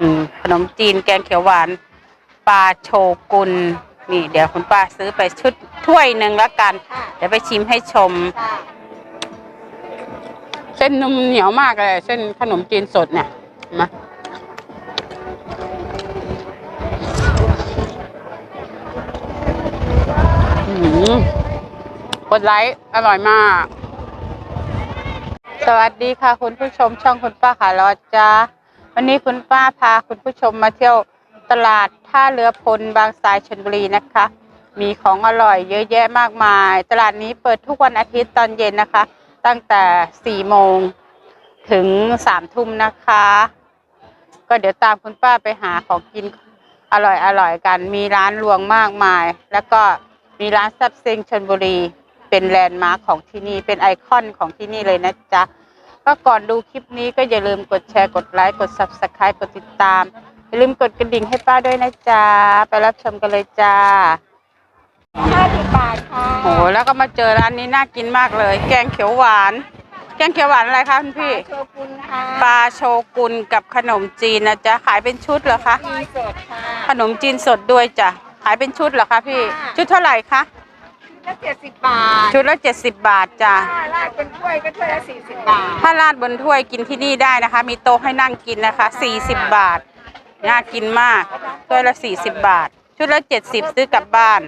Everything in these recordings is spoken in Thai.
อืมขนมจีนแกงเขียวหวานปลาโชกุนนี่เดี๋ยวคุณป้าซื้อไปชุดถ้วยหนึ่งแล้วกัน ค่ะเดี๋ยวไปชิมให้ชม ค่ะเส้นนุ่มเหนียวมากเลย เส้นขนมจีนสดเนี่ยมาอืมกดไลค์อร่อยมาก สวัสดีค่ะคุณผู้ชมช่องคุณป้าขาลอดจ้า วันนี้คุณป้าพาคุณผู้ชมมาเที่ยวตลาดท่าเรือพลบางทรายชลบุรีนะคะ มีของอร่อยเยอะแยะมากมาย ตลาดนี้เปิดทุกวันอาทิตย์ตอนเย็นนะคะ ตั้งแต่สี่โมงถึงสามทุ่มนะคะ ก็เดี๋ยวตามคุณป้าไปหาของกินอร่อยอร่อยกัน มีร้านรวงมากมาย แล้วก็มีร้านซับเซิงชนบุรี เป็นแลนด์มาร์คของที่นี่ เป็นไอคอนของที่นี่เลยนะจ๊ะ ก็ก่อนดูคลิปนี้ก็อย่าลืมกดแชร์กดไลค์กด subscribe กดติดตาม อย่าลืมกดกระดิ่งให้ป้าด้วยนะจ๊ะ ไปรับชมกันเลยจ้าห้าสิบบาทค่ะโอ้โหแล้วก็มาเจอร้านนี้น่ากินมากเลย แกงเขียวหวาน แกงเขียวหวานอะไรคะคุณพี่ โชกุนค่ะปลาโชกุนกับขนมจีนนะจ๊ะ ขายเป็นชุดเหรอคะ มีสดค่ะ ขนมจีนสดด้วยจ้ะ ขายเป็นชุดเหรอคะพี่ ค่ะ ชุดเท่าไหร่คะ ก็เจ็ดสิบบาทชุดละเจ็ดสิบบาทจ้ะ ถ้าราดเป็นถ้วยก็ถ้วยละสี่สิบบาทถ้าราดบนถ้วยกินที่นี่ได้นะคะ มีโต๊ะให้นั่งกินนะคะสี่สิบบาท น่ากินมากถ้วยละสี่สิบบาท ชุดละเจ็ดสิบซื้อกลับบ้าน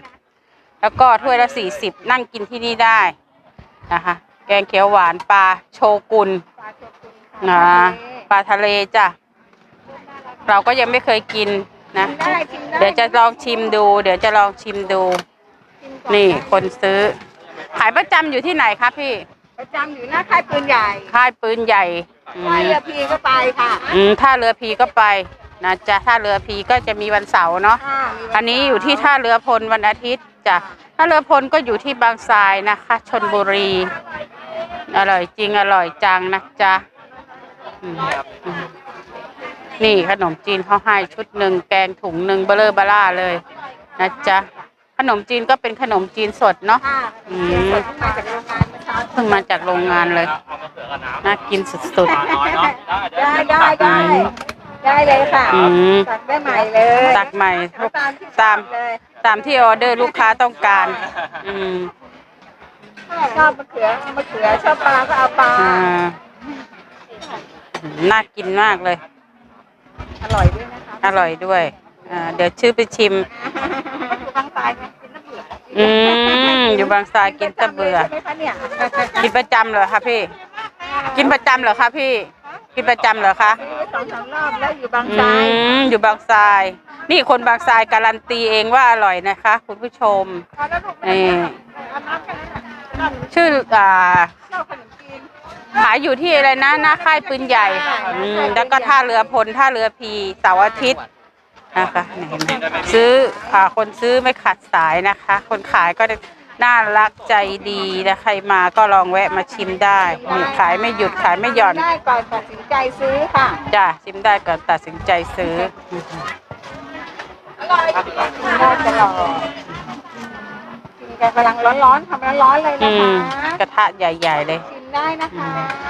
แล้วก็ถ้วยละสี่สิบนั่งกินที่นี่ได้นะคะ แกงเขียวหวานปลาโชกุนปลาโชกุนนะปลาทะเลจ้ะ เราก็ยังไม่เคยกินนะ ได้ชิมได้ เดี๋ยวจะลองชิมดู เดี๋ยวจะลองชิมดูชิมก่อ นี่คนซื้อ ขายประจำอยู่ที่ไหนคะพี่ ประจำอยู่หน้าค่ายปืนใหญ่ค่ายปืนใหญ่อืค่ายมเรือพีก็ไปค่ะอืมท่าเรือพีก็ไปนะจ๊ะท่าเรือพีก็จะมีวันเสาร์เนาะอ่ามีวัอันนี้อยู่ที่ท่าเรือพลวันอาทิตย์จ้ะท่าเรือพลก็อยู่ที่บางทรายนะคะชนบุรี อร่อยจริงอร่อยจังนะจ๊ะอืมอืมนี่ขนมจีนเขาให้ชุดหนึ่งแกงถุงหนึ่งเบลอเบล่าเลยนะจ๊ะ ขนมจีนก็เป็นขนมจีนสดเนาะค่ะอืมสดเพิ่งมาจากโรงงานเมื่อเช้าเพิ่งมาจากโรงงานเลยน่ากินสุดน้อยเนาะได้ได้ได้ ได้เลยค่ะอืมตักได้ใหม่เลยๆ ตักใหม่เอาตามที่ตามเลยตามที่ออเดอร์ลูกค้าต้องการ อืมชอบมะเขือเอามะเขือชอบปลาก็เอาปลาอ่าน่ากินมากเลย อร่อยด้วยนะคะอร่อยด้วยอ่าเดี๋ยวชื่อไปชิมอยู่ บางทรายไหมกินน้ำเบื่ออืมอยู่บางทรายกินแตะเบื่อ ใช่ไหมคะเนี่ยกินประจำเหรอคะพี่ กินประจำเหรอคะพี่ กินประจำเหรอคะ ซื้อไปสองสามรอบแล้วอยู่บางอืทรายมอยู่บางทราย นี่คนบางทรายการันตีเองว่าอร่อยนะคะ คุณผู้ชมเอาแล้วลูกนี่เอาน้ำแค่นั้นน่ะชื่ออ่าชอบขนมจีน ขายอยู่ที่อะไรนะ หน้าค่ายปืนใหญ่อืมแล้วก็ท่าเรือพลท่าเรือพีเสาร์อาทิตย์ นะคะนี่เห็นไหมซื้ออ่าคนซื้อไม่ขาดสายนะคะ คนขายก็น่ารักใจดีนะใครมาก็ลองแวะมาชิมได้นี่ขายไม่หยุดขายไม่หย่อนได้ก่อนตัดสินใจซื้อค่ะจ้ะชิมได้ก่อนตัดสินใจซื้อกินได้ตลอดกินกันกำลังร้อนๆทำร้อนๆเลยอืนะมคะกระทะใหญ่ ๆ เลย ชิมได้นะคะ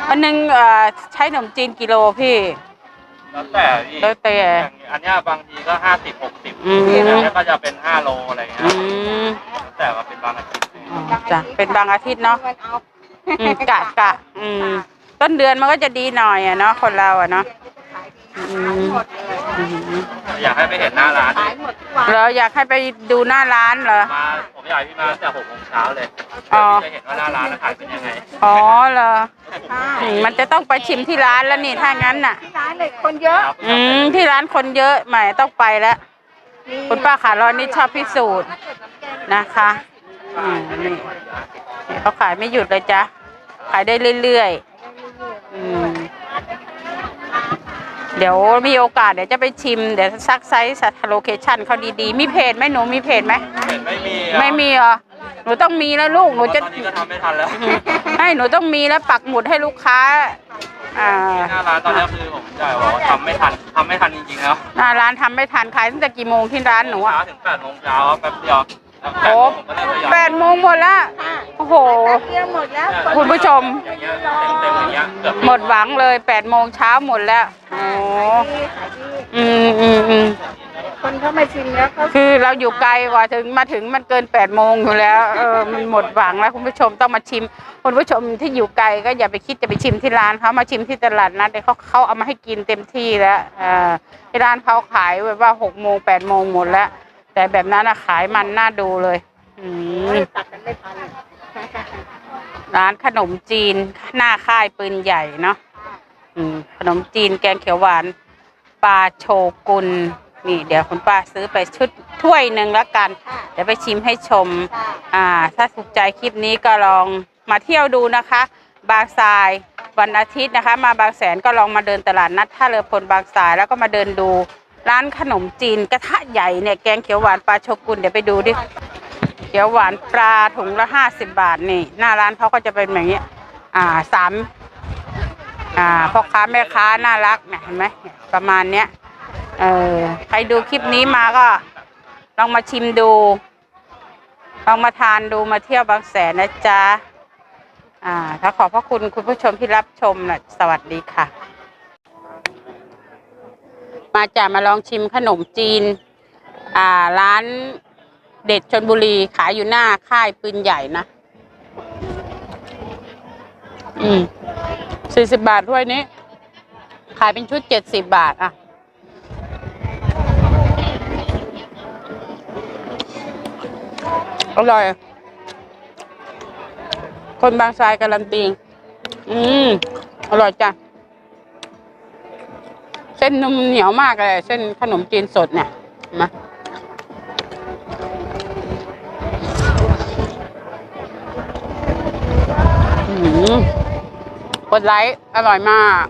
วันหนึ่งเอ่อใช้ขนมจีนกิโลพี่ แล้วแต่พี่แล้วแต่ อย่างอันเนี้ยบางทีก็ห้าสิบหกสิบอืม อันเนี้ยก็จะเป็นห้าโลอะไรเงี้อืยมแล้วแต่ว่าเป็นบางอาทิตย์อ๋อจ้ะเป็นบางอาทิตย์เนาะวันเอาอืมกะกะอืมต้นเดือนมันก็จะดีหน่อยอะเนาะคนเราอะเนาะอืม หมดเลย อืมอยากให้ไปเห็นหน้าร้านขายหมดทุกวันเราอยากให้ไปดูหน้าร้านเหรอ มาผมอยากให้พี่มาตั้งแต่หกโมงเช้าเลยอ๋อจะเห็นว่าหน้าร้านขายเป็นยังไงอ๋อเหรอค่ะอืมมันจะต้องไปชิมที่ร้านแล้วนี่ถ้างั้นน่ะ ที่ร้านเลยคนเยอะอืมที่ร้านคนเยอะใหม่ต้องไปแล้วคุณป้าขาร้อนนี่ชอบพิสูจน์นะคะอืมนี่นี่เขาขายไม่หยุดเลยจ้ะขายได้เรื่อยๆอืมเดี๋ยวมีโอกาสเดี๋ยวจะไปชิมเดี๋ยวซักไซส์สัตโลเคชั่นเขาดีๆ มีเพจไหมหนูมีเพจไหมเห็นไม่มีไม่มีเหรอหนูต้องมีแล้วลูกหนูจะ ตอนนี้ก็ทำไม่ทันแล้วอืมให้หนูต้องมีแล้วปักหมุดให้ลูกค้า อ่าหน้าร้านตอนนี้คือผมจะบอกว่าทำไม่ทันทำไม่ทันจริงๆแล้วหน้าร้านทำไม่ทันขายตั้งแต่กี่โมงที่ร้านหนูอะเช้าถึงแปดโมงเช้าแป๊บเดียว โอ้แปดโมงหมดแล้วค่ะโอ้โหแป๊บเดียวหมดแล้วคุณผู้ชมอย่างเงี้ยเต็มๆอย่างเงี้ยเกือบหมดหวังเลยแปดโมงเช้าหมดแล้วโอ้ขายดีขายดีอืมอืมอืมคนเข้ามาชิมแล้วเขาคือเราอยู่ไกลกว่าถึงมาถึงมันเกินแปดโมงอยู่แล้วเออมันหมดหวังแล้วคุณผู้ชมต้องมาชิม คุณผู้ชมที่อยู่ไกลก็อย่าไปคิดจะไปชิมที่ร้านเขามาชิมที่ตลาดนัดเดี๋ยวเขาเขาเอามาให้กินเต็มที่แล้วเออที่ร้านเขาขายแบบว่าหกโมงแปดโมงหมดแล้ว แต่แบบนั้นอะขายมันน่าดูเลยอืมตัดกันไม่ทันร้านขนมจีนหน้าค่ายปืนใหญ่เนาะอืมขนมจีนแกงเขียวหวานปลาโชกุนนี่ เดี๋ยวคุณป้าซื้อไปชุดถ้วยหนึ่งแล้วกันค่ะเดี๋ยวไปชิมให้ชมค่ะอ่า ถ้าถูกใจคลิปนี้ก็ลองมาเที่ยวดูนะคะ บางทรายวันอาทิตย์นะคะ มาบางแสนก็ลองมาเดินตลาดนัดท่าเรือพลบางทรายแล้วก็มาเดินดู ร้านขนมจีนกระทะใหญ่เนี่ยแกงเขียวหวานปลาโชกุนเดี๋ยวไปดูดิเขียวหวานปลาถุงละห้าสิบบาทนี่ หน้าร้านเขาก็จะเป็นแบบนี้ อ่าสามอ่าพ่อค้าแม่ค้าน่ารักเนี่ยเห็นไหมประมาณเนี้ยเออใครดูคลิปนี้มาก็ ลองมาชิมดูลองมาทานดูมาเที่ยวบางแสนนะจ๊ะอ่าถ้าขอบพระคุณคุณผู้ชมที่รับชมนะสวัสดีค่ะ มาจ่ามาลองชิมขนมจีน อ่าร้านเด็ดชนบุรีขายอยู่หน้าค่ายปืนใหญ่นะ อืมสี่สิบบาทถ้วยนี้ ขายเป็นชุดเจ็ดสิบบาทอะ อร่อย คนบางทรายการันตี อืม อร่อยจ้ะ ส้นนุ่มเหนียวมากเลย เส้นขนมจีนสดเนี่ยนไหมาอืมกดไลค์ อร่อยมาก